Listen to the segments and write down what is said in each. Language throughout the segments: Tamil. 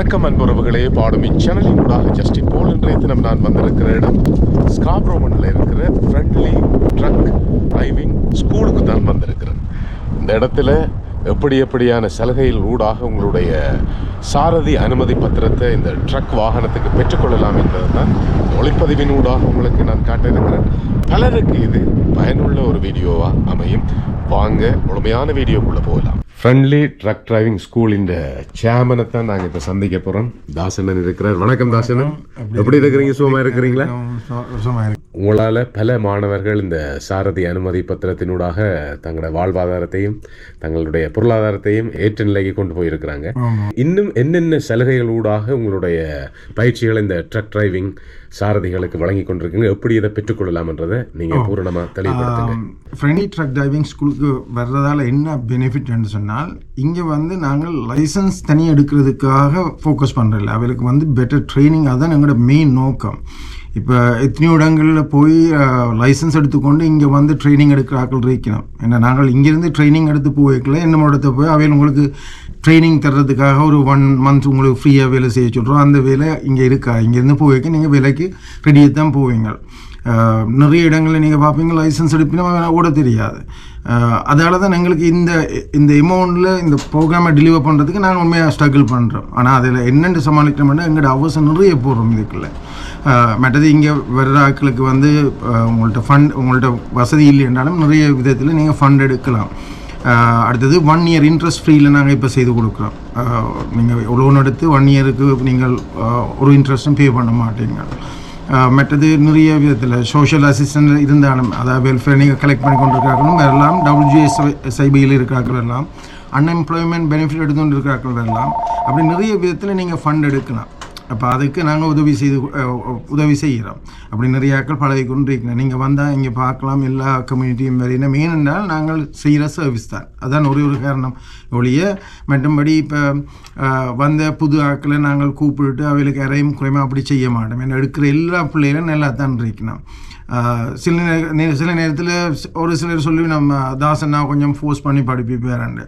வணக்கம் அன்புறவுகளே பாடும் இச்சேனலின் ஊடாக ஜஸ்டின் போல் இன்றைய தினம் நான் வந்திருக்கிற இடம் ஸ்காப்ரோமனில் இருக்கிற ஃப்ரெண்ட்லி ட்ரக் டிரைவிங் ஸ்கூலுக்கு தான் வந்திருக்கிறேன். இந்த இடத்துல எப்படி எப்படியான சலுகையில் ஊடாக உங்களுடைய சாரதி அனுமதி பத்திரத்தை இந்த ட்ரக் வாகனத்துக்கு பெற்றுக்கொள்ளலாம் என்பதை தான் ஒளிப்பதிவின் ஊடாக உங்களுக்கு நான் காட்டியிருக்கிறேன். பலருக்கு இது பயனுள்ள ஒரு வீடியோவாக அமையும். வாங்க முழுமையான வீடியோக்குள்ளே போகலாம். ஃப்ரெண்ட்லி ட்ரக் டிரைவிங் ஸ்கூல் இந்த சேர்மனை தான் நாங்கள் இப்போ சந்திக்க போகிறோம் தாசனன் இருக்கிறார். வணக்கம் தாசனன் எப்படி இருக்கிறீங்க? சுகமாக இருக்கிறீங்களா? உங்களால் பல மாணவர்கள் இந்த சாரதி அனுமதி பத்திரத்தினூடாக தங்களோட வாழ்வாதாரத்தையும் தங்களுடைய பொருளாதாரத்தையும் ஏற்ற நிலைக்கு கொண்டு போயிருக்கிறாங்க. இன்னும் என்னென்ன சலுகைகள் ஊடாக உங்களுடைய பயிற்சிகளை இந்த ட்ரக் டிரைவிங் சாரதிகளுக்கு வழங்கி கொண்டிருக்கீங்க? எப்படி இதை பெற்றுக்கொள்ளலாம்ன்றதை நீங்கள் பூரணமாக தெளிவுபடுத்துங்க. ஃப்ரெண்ட்லி ட்ரக் டிரைவிங் ஸ்கூலுக்கு வர்றதால என்ன பெனிஃபிட்னு சொன்னால் இங்கே வந்து நாங்கள் லைசன்ஸ் தனி எடுக்கிறதுக்காக ஃபோக்கஸ் பண்ணுறதில்ல அவளுக்கு வந்து பெட்டர் ட்ரைனிங் அதுதான் எங்களோட மெயின் நோக்கம். இப்போ எத்தனையோ இடங்களில் போய் லைசன்ஸ் எடுத்துக்கொண்டு இங்கே வந்து ட்ரைனிங் எடுக்கிற ஆட்கள் இருக்கணும் ஏன்னா நாங்கள் இங்கேருந்து ட்ரைனிங் எடுத்து போய்க்கல என்ன இடத்த போய் அவையில் உங்களுக்கு ட்ரைனிங் தர்றதுக்காக ஒரு ஒன் மந்த் உங்களுக்கு ஃப்ரீயாக வேலை செய்ய சொல்கிறோம் அந்த வேலை இங்கே இருக்கா? இங்கேருந்து போய்க்க நீங்கள் வேலைக்கு ரெடியாக தான் போவீங்க நிறைய இடங்களில் நீங்கள் பார்ப்பீங்க லைசன்ஸ் எடுப்பினா ஓட தெரியாது. அதால தான் எங்களுக்கு இந்த இந்த எமௌண்ட்டில் இந்த ப்ரோக்ராமை டெலிவர் பண்ணுறதுக்கு நாங்கள் உண்மையாக ஸ்ட்ரகிள் பண்ணுறோம் ஆனால் அதில் என்னென்று சமாளிக்கணும்னா எங்களோட அவசரம் நிறைய போடுறோம் இதுக்குள்ள. மற்றது இங்கே வர்ற ஆட்களுக்கு வந்து உங்கள்கிட்ட ஃபண்ட் உங்கள்கிட்ட வசதி இல்லை என்றாலும் நிறைய விதத்தில் நீங்கள் ஃபண்ட் எடுக்கலாம். அடுத்தது ஒன் இயர் இன்ட்ரெஸ்ட் ஃப்ரீயில் நாங்கள் இப்போ செய்து கொடுக்குறோம். நீங்கள் லோன் எடுத்து ஒன் இயருக்கு நீங்கள் ஒரு இன்ட்ரெஸ்ட்டும் பே பண்ண மாட்டீங்க. மற்றது நிறைய விதத்தில் சோஷியல் அசிஸ்டன்ட் இருந்தாலும் அதாவது வெல்ஃபேர் நீங்கள் கலெக்ட் பண்ணி கொண்டிருக்காங்களும் வரலாம். டபிள்யூஜிஎஸ் எஸ்ஐபியில் இருக்கிறார்கள் எல்லாம் அன்எம்ப்ளாய்மெண்ட் பெனிஃபிட் எடுத்துகிட்டு இருக்கிறார்கள் வரலாம். அப்படி நிறைய விதத்தில் நீங்கள் ஃபண்ட் எடுக்கலாம். அப்போ அதுக்கு நாங்கள் உதவி செய்து உதவி செய்கிறோம் அப்படி நிறைய ஆட்கள் பழகி கொண்டிருக்கிறேன் நீங்கள் வந்தால் இங்கே பார்க்கலாம் எல்லா கம்யூனிட்டியும் வரையினா மெயின் என்றால் நாங்கள் செய்கிற சர்வீஸ் தான். அதான் ஒரே ஒரு காரணம். ஒழிய மற்றும்படி இப்போ வந்த புது ஆட்களை நாங்கள் கூப்பிட்டு அவளுக்கு இறையும் குறையுமா அப்படி செய்ய மாட்டோம். ஏன்னா எடுக்கிற எல்லா பிள்ளைகளும் நல்லா தான் இருக்கணும். சில நேர சில நேரத்தில் ஒரு சிலர் சொல்லி நம்ம தாசன்னா கொஞ்சம் ஃபோர்ஸ் பண்ணி படிப்பிப்பாரண்டு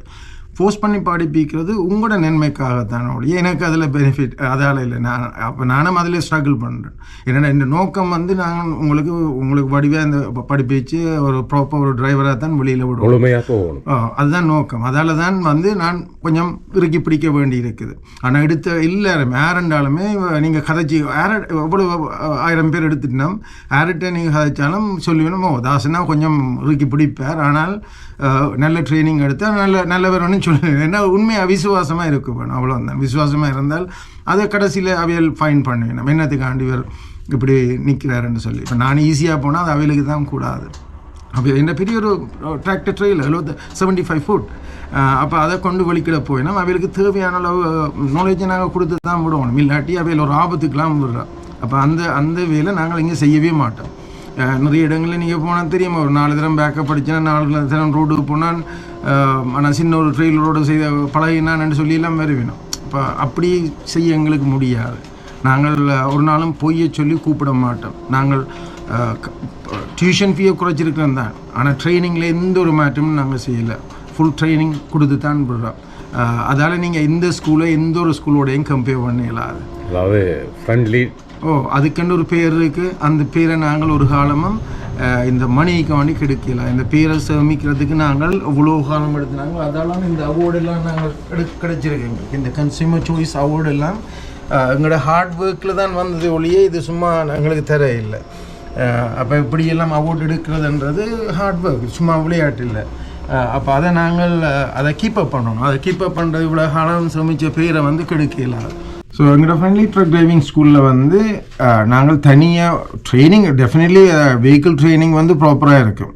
ஃபோர்ஸ் பண்ணி படிப்பிக்கிறது உங்களோட நன்மைக்காகத்தான் ஒழிய எனக்கு அதில் பெனிஃபிட் அதால் இல்லை. நான் அப்போ நானும் அதில் ஸ்ட்ரகிள் பண்ணுறேன் என்னடா இந்த நோக்கம் வந்து நாங்கள் உங்களுக்கு உங்களுக்கு வடிவாக இந்த ப- படிப்பிச்சு ஒரு ப்ராப்பர் ஒரு டிரைவராக தான் வெளியில் விடுவோம் அதுதான் நோக்கம். அதால தான் வந்து நான் கொஞ்சம் இறுக்கி பிடிக்க வேண்டி இருக்குது ஆனால் எடுத்த எல்லாரும் யாருண்டாலுமே நீங்கள் கதைச்சி யார எவ்வளோ ஆயிரம் பேர் எடுத்துட்டோம் யார்கிட்ட நீங்கள் கதைச்சாலும் சொல்லுவேணும் ஓ தாசனா கொஞ்சம் இறுக்கி பிடிப்பார். ஆனால் நல்ல ட்ரைனிங் எடுத்தால் நல்ல நல்லவர்னு சொல்லுவேன் ஏன்னா உண்மையாக விசுவாசமாக இருக்கும் வேணும் அவ்வளோதான் விசுவாசமாக இருந்தால் அதை கடைசியில் அவையல் ஃபைன் பண்ணுவேன் என்னத்துக்காண்டி இவர் இப்படி நிற்கிறாருன்னு சொல்லி. இப்போ நான் ஈஸியாக போனால் அது அவைகளுக்கு தான் கூடாது. அப்போ என்ன பெரிய ஒரு டிராக்டர் ட்ரெயில் எழுபத்து செவன்ட்டி ஃபைவ் ஃபுட் அப்போ அதை கொண்டு வலிக்கிட போயினா அவைகளுக்கு தேவையான அளவு நாலேஜை நாங்கள் கொடுத்து தான் விடுவோம். இல்லாட்டி அவையில் ஒரு ஆபத்துக்கெலாம் விடுறோம். அப்போ அந்த அந்த வேலை நாங்கள் இங்கே செய்யவே மாட்டோம். நிறைய இடங்களில் நீங்கள் போனால் தெரியுமா. ஒரு நாலு தரம் பேக்கப் படித்தா நாலு தரம் ரோடுக்கு போனால் ஆனால் சின்ன ஒரு ட்ரெயில் ரோடு செய்த பழகினான்னு சொல்லி எல்லாம் வருவினோம். இப்போ அப்படி செய்ய எங்களுக்கு முடியாது. நாங்கள் ஒரு நாளும் பொய்யை சொல்லி கூப்பிட மாட்டோம். நாங்கள் டியூஷன் ஃபீயை குறைச்சிருக்கிறோம் தான். ஆனால் ட்ரைனிங்கில் எந்த ஒரு மாற்றமும் நாங்கள் செய்யலை. ஃபுல் ட்ரைனிங் கொடுத்து தான் விடுறோம். அதால் நீங்கள் எந்த ஸ்கூலை எந்த ஒரு ஸ்கூலோடையும் கம்பேர் பண்ணிடலாம் அதாவது ஃப்ரெண்ட்லி ஓ அதுக்குன்னு ஒரு பேர் இருக்குது அந்த பேரை நாங்கள் ஒரு காலமும் இந்த மணிக்கு வேண்டி கிடைக்கல. இந்த பேரை சேமிக்கிறதுக்கு நாங்கள் இவ்வளோ காலம் எடுத்துனாங்க அதெல்லாம் இந்த award எல்லாம் நாங்கள் எடு கிடைச்சிருக்கு எங்களுக்கு இந்த கன்சியூமர் சாய்ஸ் அவார்டு எல்லாம் எங்களோட ஹார்ட் ஒர்க்கில் தான் வந்தது ஒழிய இது சும்மா எங்களுக்கு தர இல்லை அப்போ இப்படியெல்லாம் அவார்டு எடுக்கிறதுன்றது ஹார்ட் ஒர்க் சும்மா விளையாட்டு இல்லை. அப்போ அதை நாங்கள் அதை கீப்பப் பண்ணணும். அதை கீப்பப் பண்ணுறது இவ்வளோ காலம் சேமித்த பேரை வந்து கெடுக்கலாம் ஸோ எங்களோட ஃப்ரெண்ட்லி ட்ரக் டிரைவிங் ஸ்கூலில் வந்து நாங்கள் தனியாக ட்ரைனிங் டெஃபினெட்லி வெஹிக்கிள் ட்ரைனிங் வந்து ப்ராப்பராக இருக்கும்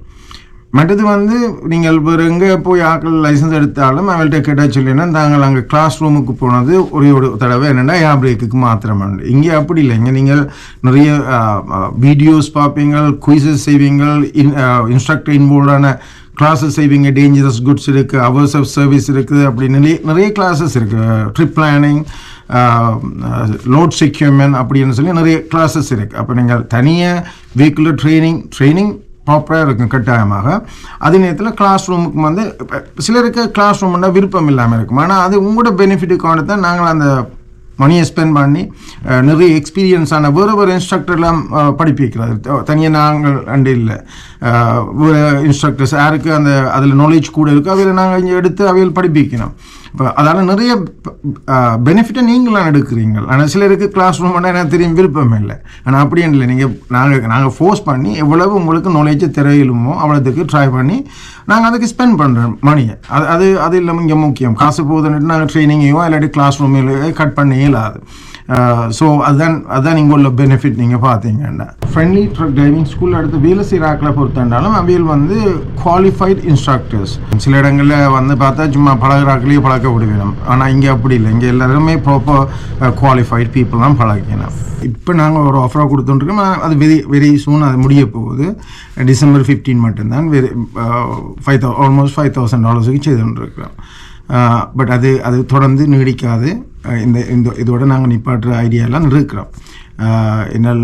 மற்றது வந்து நீங்கள் வேறு எங்கே போய் ஆக்கள் லைசன்ஸ் எடுத்தாலும் அவள்கிட்ட கேட்டால் சொல்லினா நாங்கள் அங்கே கிளாஸ் ரூமுக்கு போனது ஒரே ஒரு தடவை என்னென்னா ஏன் பிரேக்குக்கு மாத்திரம் உண்டு இங்கே அப்படி இல்லை. இங்கே நீங்கள் நிறைய வீடியோஸ் பார்ப்பீங்க குயிசஸ் செய்வீங்க இன் இன்ஸ்ட்ரக்டர் இன்வால்வான கிளாஸஸ் செய்வீங்க. டேஞ்சரஸ் குட்ஸ் இருக்குது அவர்ஸ் ஆஃப் சர்வீஸ் இருக்குது அப்படின்னு நிறைய நிறைய கிளாஸஸ் இருக்குது ட்ரிப் பிளானிங் லோட் செக்யூர்மெண்ட் அப்படின்னு சொல்லி நிறைய கிளாஸஸ் இருக்குது அப்போ நீங்கள் தனியாக வீக்கில் ட்ரைனிங் ட்ரைனிங் ப்ராப்பராக இருக்கும் கட்டாயமாக. அதே நேரத்தில் கிளாஸ் ரூமுக்கு வந்து சிலருக்கு கிளாஸ் ரூம்னா விருப்பம் இல்லாமல் இருக்கும். ஆனால் அது உங்களோட பெனிஃபிட்டுக்கான தான் நாங்கள் அந்த மணியை ஸ்பெண்ட் பண்ணி நிறைய எக்ஸ்பீரியன்ஸான வேறு வேறு இன்ஸ்ட்ரக்டர்லாம் படிப்பிக்கிறது தனியாக நாங்கள் அண்டு இல்லை. இன்ஸ்ட்ரக்டர்ஸ் யாருக்கு அந்த அதில் நாலேஜ் கூட இருக்கோ அவையில் நாங்கள் இங்கே எடுத்து அவையில் படிப்பிக்கணும் இப்போ அதால் நிறைய பெனிஃபிட்டை நீங்களாம் எடுக்கிறீங்க. ஆனால் சிலருக்கு கிளாஸ் ரூம் பண்ணால் எனக்கு தெரியும் விருப்பம் இல்லை. ஆனால் அப்படியும் இல்லை. நீங்கள் நாங்கள் நாங்கள் ஃபோர்ஸ் பண்ணி எவ்வளவு உங்களுக்கு நாலேஜை திரையிலுமோ அவ்வளோத்துக்கு ட்ரை பண்ணி நாங்கள் அதுக்கு ஸ்பெண்ட் பண்ணுறோம் மணியை. அது அது அது இல்லாமல் இங்கே முக்கியம். காசு போகுதுன்னுட்டு நாங்கள் ட்ரைனிங்கையோ இல்லாட்டி கிளாஸ் ரூமையோ கட் பண்ண இயலாது. ஸோ அதுதான் அதுதான் இங்கே உள்ள பெனிஃபிட் நீங்கள் பார்த்தீங்கன்னா. ஃப்ரெண்ட்லி ட்ரக் டிரைவிங் ஸ்கூலில் அடுத்து வேலை செய்கிற ஆக்களை பொறுத்தாண்டாலும் அவையில் வந்து குவாலிஃபைட் இன்ஸ்ட்ரக்டர்ஸ் சில இடங்களில் வந்து பார்த்தா சும்மா பழகிறாக்களையே பழக்க விடுவேணும் ஆனால் இங்கே அப்படி இல்லை. இங்கே எல்லாருமே ப்ராப்பர் குவாலிஃபைட் பீப்புள் தான் பழகினோம். இப்போ நாங்கள் ஒரு ஆஃபராக கொடுத்துட்டுருக்கோம். அது வெரி வெரி சூன் அது முடிய போகுது. டிசம்பர் ஃபிஃப்டீன் மட்டும்தான். வெரி ஃபைவ் தௌ ஆல்மோஸ்ட் ஃபைவ் தௌசண்ட் டாலர்ஸுக்கு செய்துட்டுருக்கிறோம் பட் அது அது தொடர்ந்து நீடிக்காது. இந்த இந்த இதோட நாங்கள் நிப்பாட்டுற ஐடியாலாம் இருக்கிறோம். என்னால்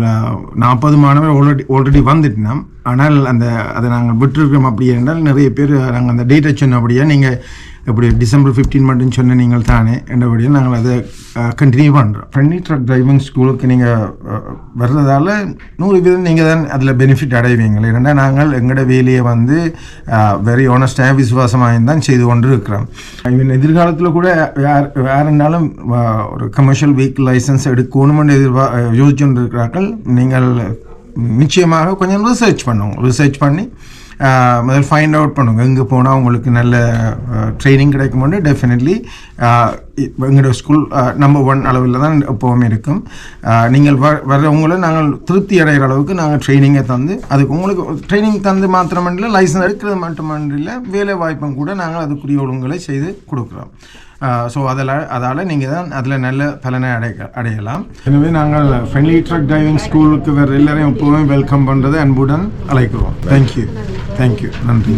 நாற்பது மாணவர் ஆல்ரெடி ஆல்ரெடி வந்துட்டோம் ஆனால் அந்த அதை நாங்கள் விட்டுருக்கோம் அப்படி என்றால் நிறைய பேர் நாங்கள் அந்த டேட்டை சொன்னபடியாக நீங்கள் இப்படி டிசம்பர் ஃபிஃப்டீன் மட்டும் சொன்ன நீங்கள் தானே என்றபடியும் நாங்கள் அதை கண்டினியூ பண்ணுறோம் ஃப்ரெண்ட்லி ட்ரக் டிரைவிங் ஸ்கூலுக்கு நீங்கள் வர்றதால நூறு வீதம் நீங்கள் தான் அதில் பெனிஃபிட் அடைவீங்களே. ஏன்னா நாங்கள் எங்களோட வேலையை வந்து வெரி ஆனஸ்டாக விசுவாசமாக தான் செய்து கொண்டு இருக்கிறோம் இவன் எதிர்காலத்தில் கூட யார் வேறு அஹ், ஒரு கமர்ஷியல் வெஹிக்கிள் லைசன்ஸ் எடுக்கணும்னு எதிர்பார் யோசிச்சுட்டு இருக்கிறார்கள். நீங்கள் நிச்சயமாக கொஞ்சம் ரிசர்ச் பண்ணுவோம். ரிசர்ச் பண்ணி முதல் ஃபைண்ட் அவுட் பண்ணுங்கள் எங்கே போனால் உங்களுக்கு நல்ல ட்ரைனிங் கிடைக்கும்போது டெஃபினெட்லி எங்களோட ஸ்கூல் நம்பர் ஒன் அளவில் தான் எப்போவுமே இருக்கும். நீங்கள் வ வர்றவங்கள நாங்கள் திருப்தி அடைகிற அளவுக்கு நாங்கள் ட்ரைனிங்கை தந்து அதுக்கு உங்களுக்கு ட்ரைனிங் தந்து மாத்திரமல்ல லைசன்ஸ் எடுக்கிறது மட்டுமன்றில்ல வேலை வாய்ப்பும் கூட நாங்கள் அதுக்குரிய ஒழுங்குகளை செய்து கொடுக்குறோம். ஸோ அதில் அதால் நீங்கள் தான் அதில் நல்ல பலனை அடைய அடையலாம். எனவே நாங்கள் ஃப்ரெண்ட்லி ட்ரக் டிரைவிங் ஸ்கூலுக்கு வேறு எல்லாரையும் எப்போவுமே வெல்கம் பண்ணுறது அன்புடன் அழைக்கிறோம். தேங்க்யூ தேங்க்யூ நன்றி.